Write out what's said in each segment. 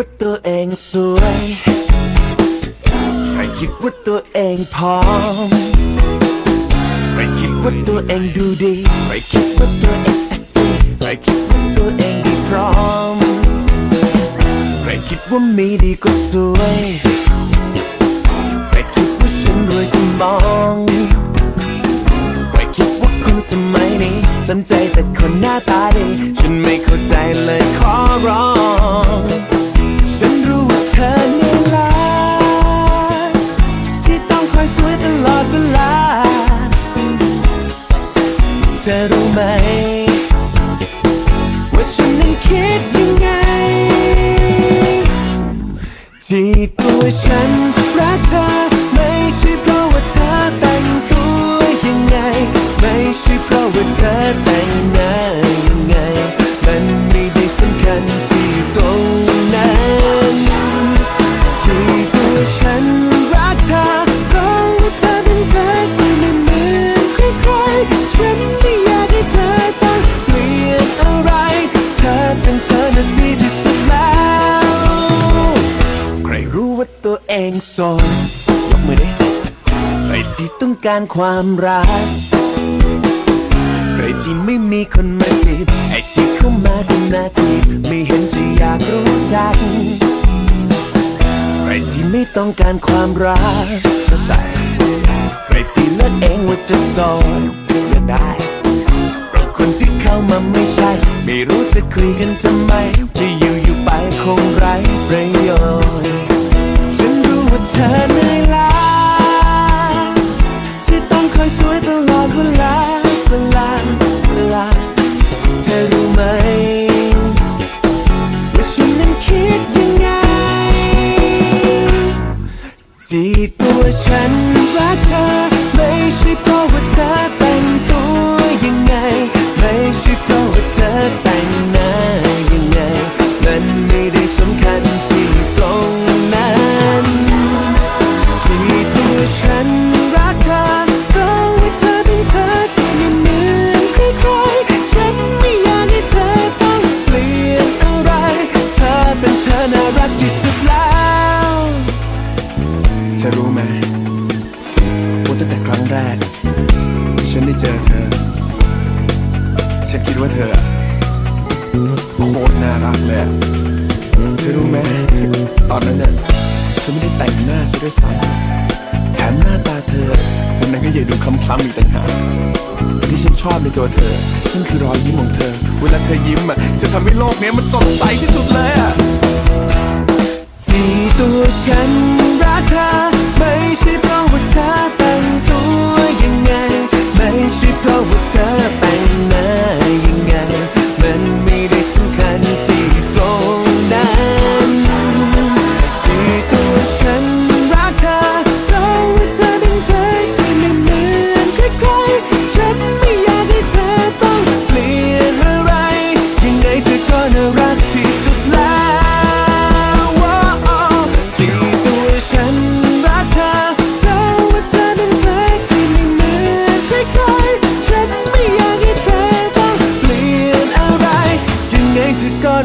ว่าตัวเองสวยใครคิดว่าตัวเองพร้อมใครคิดว่าตัวเองดูดีใครคิดว่าตัวเองเซ็กซี่ใครคิดว่าตัวเองดีพร้อมใครคิดว่ามีดีก็สวยใครคิดว่าฉันรวยสมองใครคิดว่าคนสมัยนี้สนใจแต่คนหน้าตาดี อรู้ไหม ว่าฉันนั้นคิดยังไง ที่ตัวฉันรักเธอไม่ใช่ สดยกมือดิใครที่ต้องการความรักใครที่ไม่มีคนมาจีบไอ้ที่เข้ามาเป็นหน้าที่ไม่เห็นจะอยากรู้จักใครที่ไม่ต้องการความรักเข้าใจใครที่เลือกเองว่าจะโสดเลือกได้เพราะคนที่เข้ามาไม่ใช่ ไม่รู้จะคุยกันทำไม จะอยู่อยู่ไปคงไร้ประโยชน์ ที่ตัวฉันรักเธอ ไม่ใช่เพราะว่าเธอแต่งตัวยังไง ไม่ใช่เพราะว่าเธอแต่งหน้ายังไง มันไม่ได้สำคัญที่ตรงนั้น ที่ตัวฉัน แต่ครั้งแรกที่ฉันได้เจอเธอ ฉันคิดว่าเธอโคตรน่ารักเลยอะเธอรู้ไหมตอนนั้นเนี่ยเธอไม่ได้แต่งหน้าซะด้วยซ้ำแถมหน้าตาเธอวันนั้นก็ยังดูคล้ำๆอีกต่างหากแต่ที่ฉันชอบในตัวเธอนั่นคือรอยยิ้มของเธอ เวลาเธอยิ้มอะจะทำให้โลกนี้มันสดใสที่สุดเลยอะ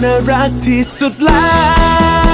น่ารักที่สุดแล้ว